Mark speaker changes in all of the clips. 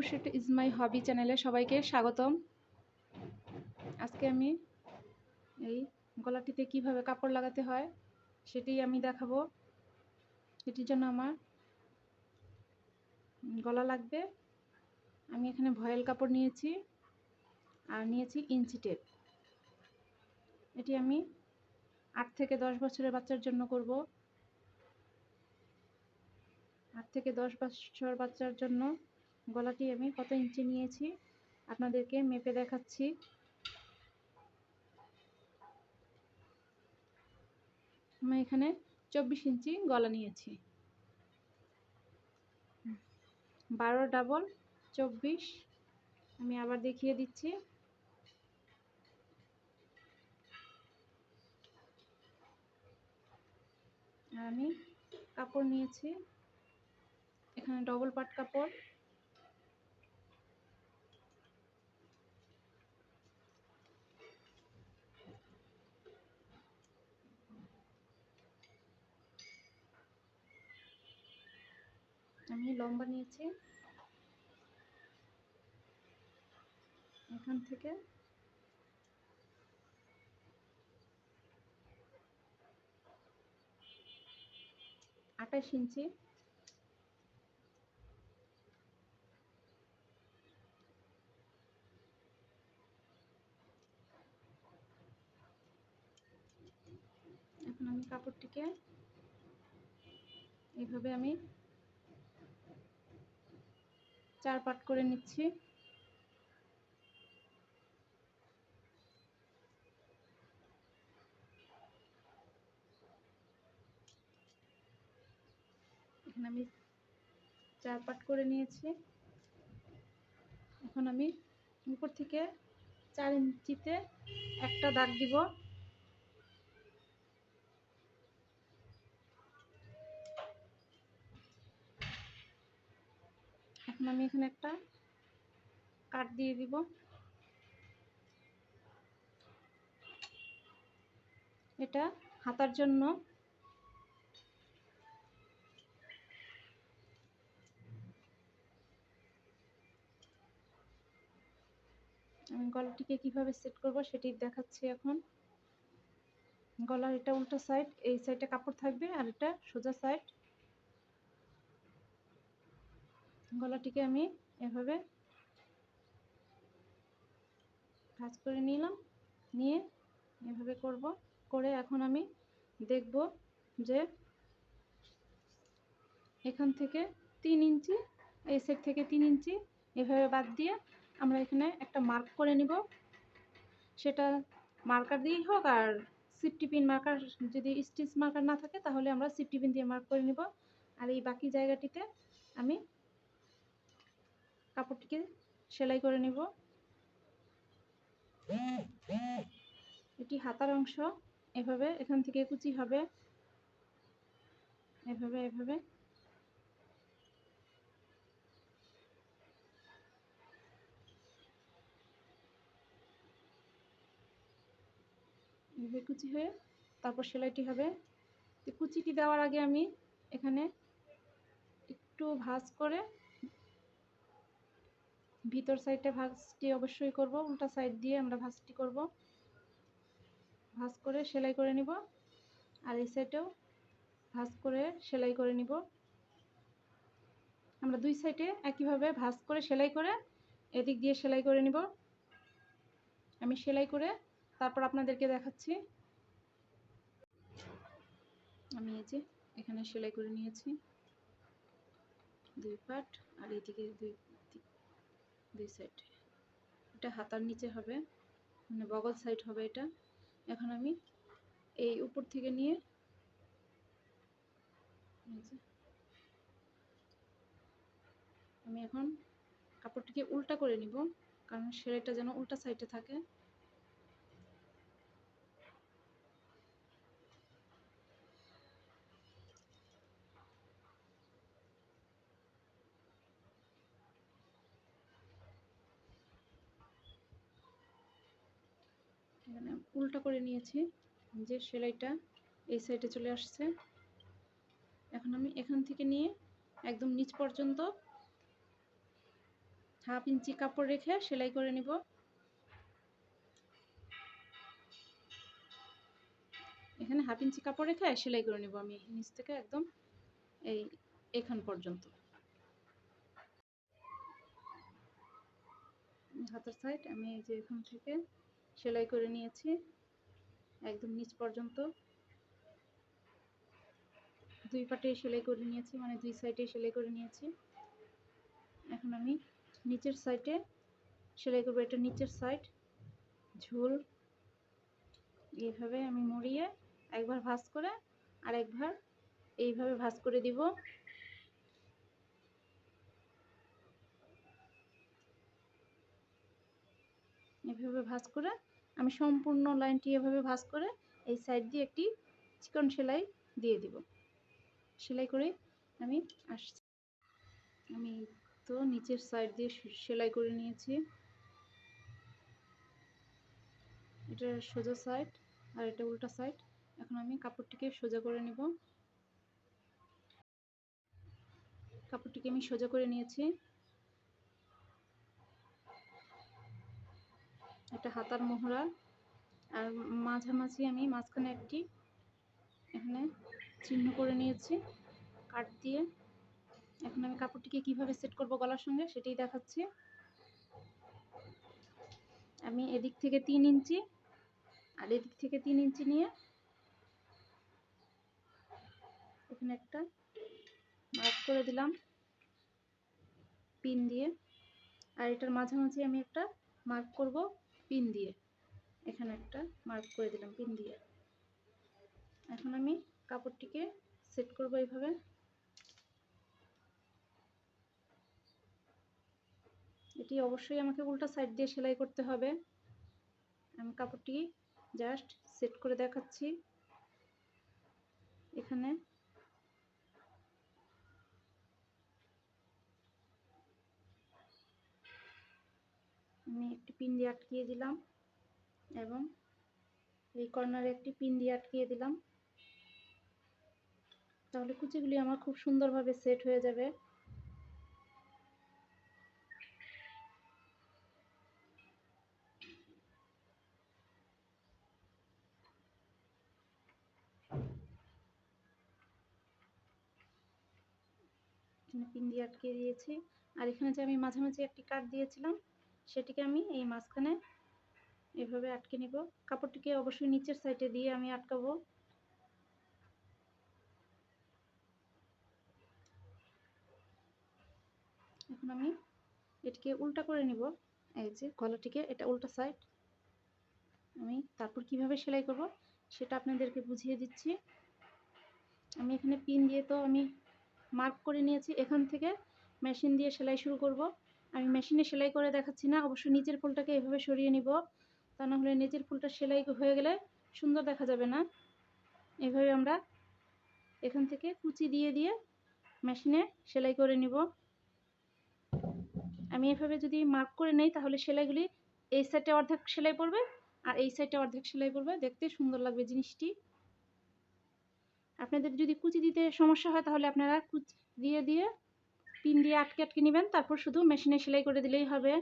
Speaker 1: Crochet is my হবি চ্যানেলে সবাইকে স্বাগতম। আজকে আমি এই গলাটিতে কীভাবে কাপড় লাগাতে হয় সেটি আমি দেখাবো। এটির জন্য আমার গলা লাগবে। আমি এখানে ভয়েল কাপড় নিয়েছি আর নিয়েছি ইঞ্চি টেপ। এটি আমি আট থেকে দশ বছরের বাচ্চার জন্য করব। আট থেকে দশ বছর বাচ্চার জন্য গলাটি আমি কত ইঞ্চি নিয়েছি? আপনাদেরকে মেপে দেখাচ্ছি। আমি এখানে চব্বিশ ইঞ্চি গলা নিয়েছি। বারো ডাবল চব্বিশ। আমি আবার দেখিয়ে দিচ্ছি। আর আমি কাপড় নিয়েছি। এখানে ডবল পাট কাপড়। আমি লম্বা নিয়েছি। এখান থেকে আঠাশ ইঞ্চি। এখন আমি কাপড়টিকে এইভাবে আমি চার পাট করে নিচ্ছি। এখানে আমি চার পাট করে নিয়েছি। এখন আমি উপর থেকে চার ইঞ্চিতে একটা দাগ দিব। এখন আমি এখানে একটা কাট দিয়ে দিব। এটা হাতার জন্য। আমি গলাটিকে কীভাবে সেট করব সেটি দেখাচ্ছি এখন। গলার এটা উল্টো সাইড এই সাইডে কাপড় থাকবে আর এটা সোজা সাইড গলাটিকে আমি এভাবে ভাঁজ করে নিলাম। নিয়ে এভাবে করব। করে এখন আমি দেখব যে এখান থেকে তিন ইঞ্চি, এই সাইড থেকে তিন ইঞ্চি এভাবে বাদ দিয়ে আমরা এখানে একটা মার্ক করে নিব। সেটা মার্কার দিয়েই হোক আর সিফটি পিন মার্কার যদি স্টিচ মার্কার না থাকে তাহলে আমরা সিফটি পিন দিয়ে মার্ক করে নিব। আর এই বাকি জায়গাটিতে আমি কাপড়টিকে সেলাই করে নিব। এটি হাতার অংশ, এভাবে এখান থেকে কুচি হবে। এভাবে এভাবে। কুচি হয়ে তারপর সেলাইটি হবে। কুচিটি দেওয়ার আগে আমি এখানে একটু ভাজ করে ভিতর সাইডে ভাঁজটি অবশ্যই করব, উল্টা সাইড দিয়ে আমরা ভাঁজটি করব। ভাঁজ করে সেলাই করে নিব, আর এই সাইডেও ভাঁজ করে সেলাই করে নিব। আমরা দুই সাইডে একইভাবে ভাঁজ করে সেলাই করে এদিক দিয়ে সেলাই করে নিব। আমি সেলাই করে তারপর আপনাদেরকে দেখাচ্ছি। আমি এই যে এখানে সেলাই করে নিয়েছি। দুই পাট, আর এদিকে দুই দুই সাইড এটা হাতার নিচে হবে মানে বগল সাইড হবে এটা। এখন আমি এই উপর থেকে নিয়ে আমি এখন কাপড়টিকে উল্টা করে নিব, কারণ সেলাইটা যেন উল্টা সাইডে থাকে এখানে উল্টা করে নিয়েছি, যে সেলাইটা এই সাইডে চলে আসছে। এখন আমি এখান থেকে নিয়ে একদম নিচ পর্যন্ত হাফ ইঞ্চি কাপড় রেখে সেলাই করে নিব। এখানে হাফ ইঞ্চি কাপড় রেখে সেলাই করে নিব আমি নিচ থেকে একদম এই এখান পর্যন্ত। হাতের সাইড আমি এই যে এখান থেকে সেলাই করে নিয়েছি। একদম নিচ পর্যন্ত। দুই পাটে সেলাই করে নিয়েছি মানে দুই সাইডে সেলাই করে নিয়েছি। এখন আমি নিচের সাইডে সেলাই করব। এটা নিচের সাইড ঝোল। এইভাবে আমি মুড়িয়ে একবার ভাঁজ করে আর একবার এইভাবে ভাঁজ করে দিব। এভাবে ভাঁজ করে আমি সম্পূর্ণ লাইনটি এভাবে ভাঁজ করে এই সাইড দিয়ে একটি চিকন সেলাই দিয়ে দিব। সেলাই করে আমি আসছি। আমি তো নিচের সাইড দিয়ে সেলাই করে নিয়েছি। এটা সোজা সাইড আর এটা উল্টা সাইড। এখন আমি কাপড়টিকে সোজা করে নিব। কাপড়টিকে আমি সোজা করে নিয়েছি। এটা হাতার মোহরা আর মাঝামাঝি আমি মাঝখানে একটি এখানে চিহ্ন করে নিয়েছি, কাট দিয়ে। এখন আমি কাপড়টিকে কীভাবে সেট করব গলার সঙ্গে সেটাই দেখাচ্ছি। আমি এদিক থেকে তিন ইঞ্চি আর এদিক থেকে তিন ইঞ্চি নিয়ে এখানে একটা মার্ক করে দিলাম পিন দিয়ে। আর এটার মাঝামাঝি আমি একটা মার্ক করব পিন দিয়ে। এখানে একটা মার্ক করে দিলাম, পিন দিয়ে। এখন আমি কাপড়টিকে সেট করব এইভাবে। এটি অবশ্যই আমাকে উল্টা সাইড দিয়ে সেলাই করতে হবে। আমি কাপড়টি জাস্ট সেট করে দেখাচ্ছি। এখানে আমি একটি পিন দিয়ে আটকিয়ে দিলাম এবং এই কর্নারে একটি পিন দিয়ে আটকিয়ে দিলাম। তাহলে কুচিগুলি আমার খুব সুন্দরভাবে সেট হয়ে যাবে। পিন দিয়ে আটকে দিয়েছি। আর এখানে যে আমি মাঝামাঝি একটি কাট দিয়েছিলাম সেটিকে আমি এই মাঝখানে এভাবে আটকে নিব। কাপড়টিকে অবশ্যই নিচের সাইডে দিয়ে আমি আটকাবো। এখন আমি এটিকে উল্টা করে নিব। এই যে গলাটিকে, এটা উল্টা সাইড আমি তারপর কীভাবে সেলাই করব সেটা আপনাদেরকে বুঝিয়ে দিচ্ছি। আমি এখানে পিন দিয়ে তো আমি মার্ক করে নিয়েছি। এখান থেকে মেশিন দিয়ে সেলাই শুরু করব। আমি মেশিনে সেলাই করে দেখাচ্ছি না অবশ্যই নিচের ফুলটাকে এভাবে সরিয়ে নিব। তা না হলে নিচের ফুলটা সেলাই হয়ে গেলে সুন্দর দেখা যাবে না। এভাবে আমরা এখান থেকে কুচি দিয়ে দিয়ে মেশিনে সেলাই করে নিব। আমি এভাবে যদি মার্ক করে নেই, তাহলে সেলাইগুলি এই সাইডে অর্ধেক সেলাই পড়বে আর এই সাইডে অর্ধেক সেলাই পড়বে। দেখতে সুন্দর লাগবে জিনিসটি। আপনাদের যদি কুচি দিতে সমস্যা হয়, তাহলে আপনারা কুচি দিয়ে দিয়ে পিন দিয়ে আটকে আটকে নেবেন, তারপর শুধু মেশিনে সেলাই করে দিলেই হবে।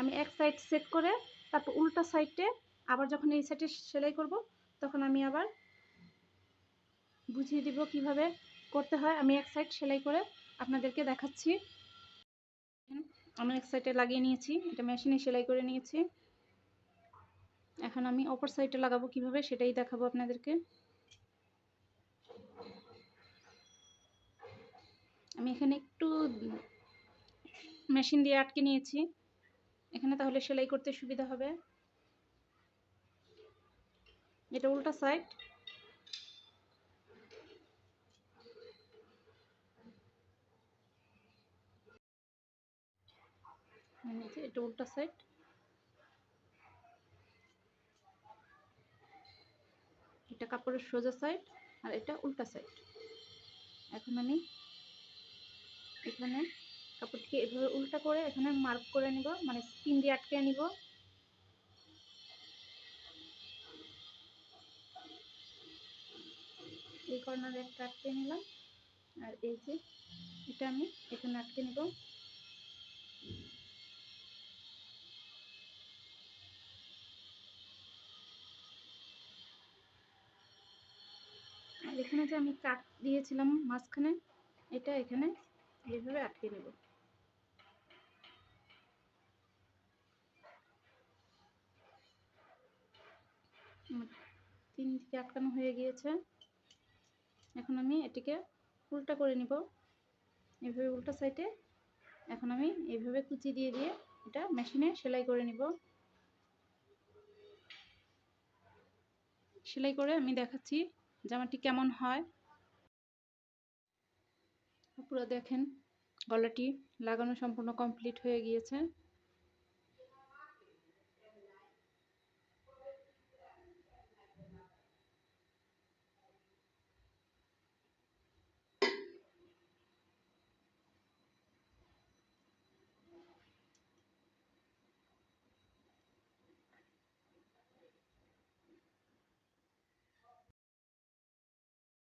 Speaker 1: আমি এক সাইড সেট করে, তারপর উল্টা সাইডে আবার যখন এই সাইডে সেলাই করব, তখন আমি আবার বুঝিয়ে দিব কীভাবে করতে হয়। আমি এক সাইড সেলাই করে আপনাদেরকে দেখাচ্ছি। আমি এক সাইডে লাগিয়ে নিয়েছি, এটা মেশিনে সেলাই করে নিয়েছি। এখন আমি অপর সাইডে লাগাবো কীভাবে সেটাই দেখাবো আপনাদেরকে। আমি এখানে একটু মেশিন দিয়ে আটকে নিয়েছি। এখানে তাহলে সেলাই করতে সুবিধা হবে। এটা উল্টা সাইড এটা উল্টা সাইড এটা কাপড়ের সোজা সাইড আর এটা উল্টা সাইড এখন আমি এখানে কাপড়টিকে এভাবে উল্টা করে এখানে মার্ক করে নিব মানে স্পিন দিয়ে আটকে নিব। এই কর্নারে একটা আটকে নিলাম। আর এই যে এটা আমি এখানে আটকে নিব। আর এখানে যে আমি কাট দিয়েছিলাম মাঝখানে, এটা এখানে এইভাবে আটকে নেব। তিন দিকে আটকানো হয়ে গিয়েছে। এখন আমি এটিকে উল্টা করে নিব। এভাবে উল্টা সাইডে এখন আমি এইভাবে কুচি দিয়ে দিয়ে এটা মেশিনে সেলাই করে নিব। সেলাই করে আমি দেখাচ্ছি জামাটি কেমন হয়। পুরো দেখেন গলাটি লাগানো সম্পূর্ণ কমপ্লিট হয়ে গিয়েছে।